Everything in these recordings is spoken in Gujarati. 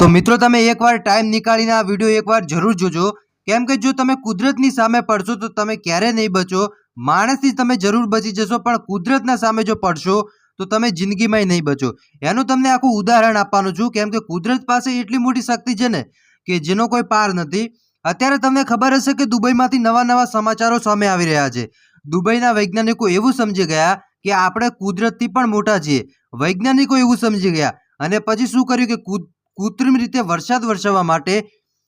તો મિત્રો તમે એકવાર ટાઈમ નીકાળીને આ વીડિયો એકવાર જરૂર જોજો. કેમ કે જો તમે કુદરતની સામે પડશો તો તમે ક્યારે નહીં બચો. માણસથી તમે જરૂર બચી જશો, પણ કુદરતના સામે જો પડશો તો તમે જિંદગીમાં નહીં બચો. એનું તમને આખું ઉદાહરણ આપવાનું છું. કેમ કે કુદરત પાસે એટલી મોટી શક્તિ છે ને કે જેનો કોઈ પાર નથી. અત્યારે તમને ખબર હશે કે દુબઈમાંથી નવા નવા સમાચારો સામે આવી રહ્યા છે. દુબઈના વૈજ્ઞાનિકો એવું સમજી ગયા કે આપણે કુદરતથી પણ મોટા છીએ. વૈજ્ઞાનિકો એવું સમજી ગયા. અને પછી શું કર્યું કે કૃત્રિમ રીતે વરસાદ વરસાવવા માટે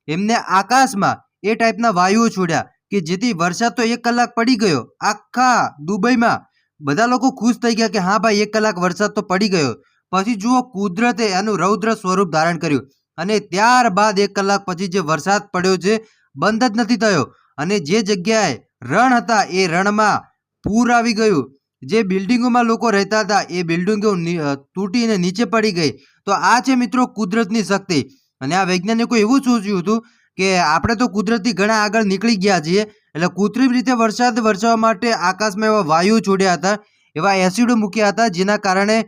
એમને આકાશમાં એ ટાઈપના વાયુઓ છોડ્યા કે જેથી વરસાદ તો એક કલાક પડી ગયો. આખા દુબઈમાં બધા લોકો ખુશ થઈ ગયા કે હા ભાઈ, એક કલાક વરસાદ તો પડી ગયો. પછી જુઓ કુદરતે એનું રૌદ્ર સ્વરૂપ ધારણ કર્યું અને ત્યારબાદ એક કલાક પછી જે વરસાદ પડ્યો છે, બંધ જ નથી થયો. અને જે જગ્યાએ રણ હતા એ રણમાં પૂર આવી ગયું. જે બિલ્ડિંગોમાં લોકો રહેતા હતા, એ બિલ્ડિંગો તૂટીને નીચે પડી ગઈ. તો આ છે મિત્રો કુદરતની શક્તિ. અને આ વૈજ્ઞાનિકો એવું સૂચ્યું હતું કે આપણે તો કુદરતથી ઘણા આગળ નીકળી ગયા છીએ. એટલે કૃત્રિમ રીતે વરસાદ વરસાવવા માટે આકાશમાં એવા વાયુ છોડ્યા હતા, એવા એસિડો મૂક્યા હતા, જેના કારણે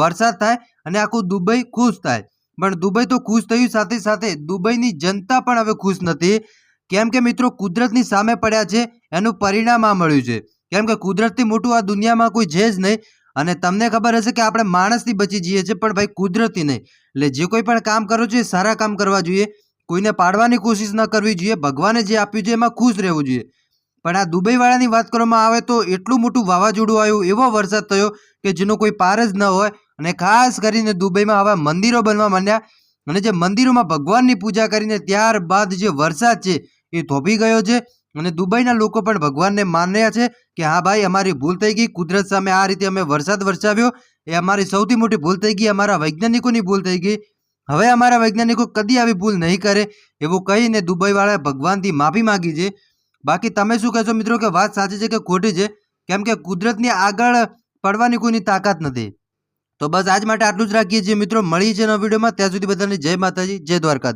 વરસાદ થાય અને આખું દુબઈ ખુશ થાય. પણ દુબઈ તો ખુશ થયું સાથે સાથે દુબઈની જનતા પણ હવે ખુશ નથી. કેમ કે મિત્રો કુદરતની સામે પડ્યા છે, એનું પરિણામ આ મળ્યું છે. કેમ કે કુદરતથી મોટું આ દુનિયામાં કોઈ છે જ નહીં અને તમને ખબર હશે કે આપણે માણસથી બચી જઈએ છીએ, પણ ભાઈ કુદરતી નહીં. એટલે જે કોઈ પણ કામ કરવું જોઈએ, સારા કામ કરવા જોઈએ, કોઈને પાડવાની કોશિશ ન કરવી જોઈએ, ભગવાને જે આપ્યું છે એમાં ખુશ રહેવું જોઈએ. પણ આ દુબઈવાળાની વાત કરવામાં આવે તો એટલું મોટું વાવાઝોડું આવ્યું, એવો વરસાદ થયો કે જેનો કોઈ પાર જ ન હોય અને ખાસ કરીને દુબઈમાં હવે મંદિરો બનવા માંડ્યા અને જે મંદિરોમાં ભગવાનની પૂજા કરીને ત્યારબાદ જે વરસાદ છે એ થોભી ગયો છે અને દુબઈના લોકો પણ ભગવાનને માન્યા છે કે હા ભાઈ, અમારી ભૂલ થઈ ગઈ, કુદરત સામે આ રીતે અમે વરસાદ વરસાવ્યો. એ અમારી સૌથી મોટી ભૂલ થઈ ગઈ, અમારા વૈજ્ઞાનિકોની ભૂલ થઈ ગઈ. હવે અમારા વૈજ્ઞાનિકો કદી આવી ભૂલ નહીં કરે એવું કહીને દુબઈવાળાએ ભગવાનથી માફી માંગી છે. બાકી તમે શું કહેશો મિત્રો કે વાત સાચી છે કે ખોટી છે? કેમ કે કુદરતની આગળ પડવાની કોઈની તાકાત નથી. તો બસ આજ માટે આટલું જ રાખીએ છીએ મિત્રો. મળીએ છીએ નવા વિડીયોમાં. ત્યાં સુધી બધાને જય માતાજી, જય દ્વારકાધીશ.